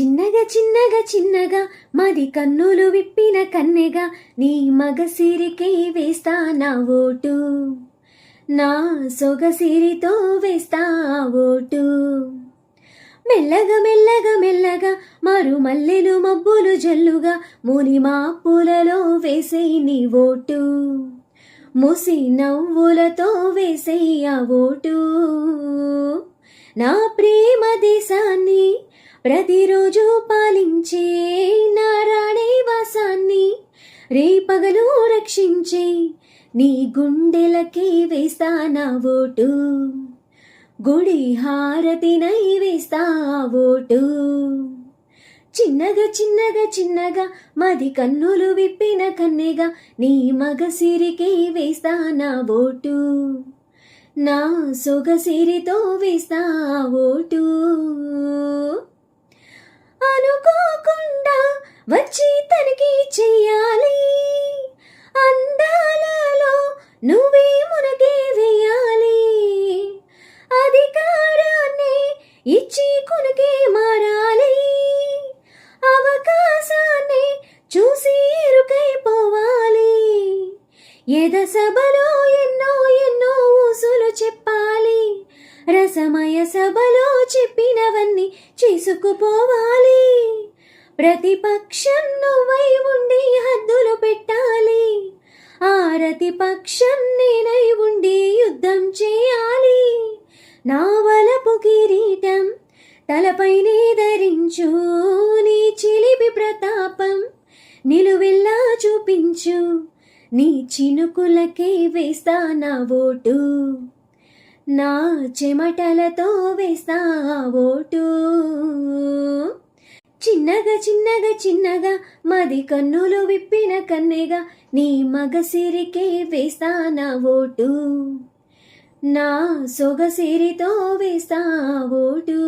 చిన్నగా చిన్నగా చిన్నగా మాది కన్నులు విప్పిన కన్నెగా నీ మగసిరికే వేస్తా నా ఓటు. నా సొగసిరితో వేస్తా ఓటు. మెల్లగా మెల్లగా మెల్లగా మారు మల్లెలు మబ్బులు జల్లుగా ముని మాపులలో వేసే నీ ఓటు. ముసి నవ్వులతో వేసేయ ఆ ఓటు. నా ప్రేమ దేశాన్ని ప్రతిరోజు పాలించే నారాణే వాసాన్ని రేపగలు రక్షించే నీ గుండెలకే వేస్తా నా ఓటు. గుడి హారతినై వేస్తా ఓటు. చిన్నగా చిన్నగా చిన్నగా మాది కన్నులు విప్పిన కన్నెగా నీ మగసిరికి వేస్తా నా ఓటు. నా సొగసిరితో వేస్తా ఓటు. నువ్వే మునకే వేయాలి. అధికారాన్ని ఇచ్చి కొనుకే మారాలి. అవకాశాన్ని చూసి ఇరుకైపోవాలి ఎద సభలో ఎన్నో ఎన్నో ఊసులు చెప్పాలి. రసమయ సభలో చెప్పినవన్నీ చేసుకుపోవాలి. ప్రతిపక్షం నువ్వై ప్రతిపక్షం పక్షం నేనై ఉండి యుద్ధం చేయాలి. నా వలపు కిరీటం తలపైనే ధరించు. నీ చిలిపి ప్రతాపం నిలువెల్లా చూపించు. నీ చినుకులకే వేస్తా నా ఓటు. నా చెమటలతో వేస్తా ఓటు. చిన్నగా చిన్నగా చిన్నగా మాది కన్నులు విప్పిన కన్నెగా నీ మగసిరికే వేస్తానా ఓటు. నా సొగసిరితో వేస్తా ఓటు.